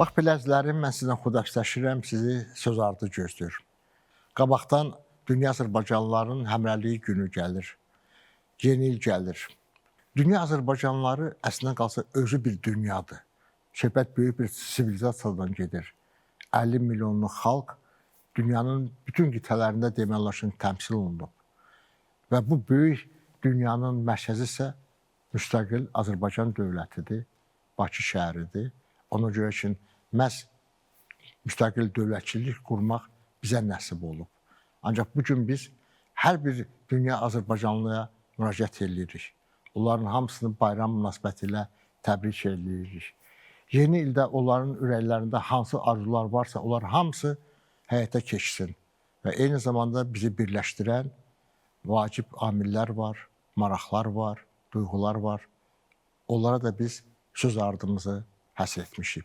Bax beləzlərim, mən sizlə xudafisləşirəm, sizi söz ardı gözləyirəm. Qabaqdan Dünya Azərbaycanlıların həmrəyliyi günü gəlir. Yeni il gəlir. Dünya Azərbaycanlıları əslində qalsa özü bir dünyadır. Söhbət böyük bir sivilizasiyadan gedir. 50 milyonluq xalq dünyanın bütün qitələrində demək olar ki, təmsil olunub. Və bu böyük dünyanın mərkəzi isə müstəqil Azərbaycan dövlətidir, Bakı şəhəridir. Ona görə ki, məhz müstəqil dövlətçilik qurmaq bizə nəsib olub. Ancaq bu gün biz hər bir dünya Azərbaycanlıya müraciət edirik. Onların hamısını bayram münasibətilə təbrik edirik. Yeni ildə onların ürəklərində hansı arzular varsa, onlar hamısı həyata keçsin və eyni zamanda bizi birləşdirən vacib amillər var, maraqlar var, duyğular var. Onlara da biz söz ardımızı hasetmişik.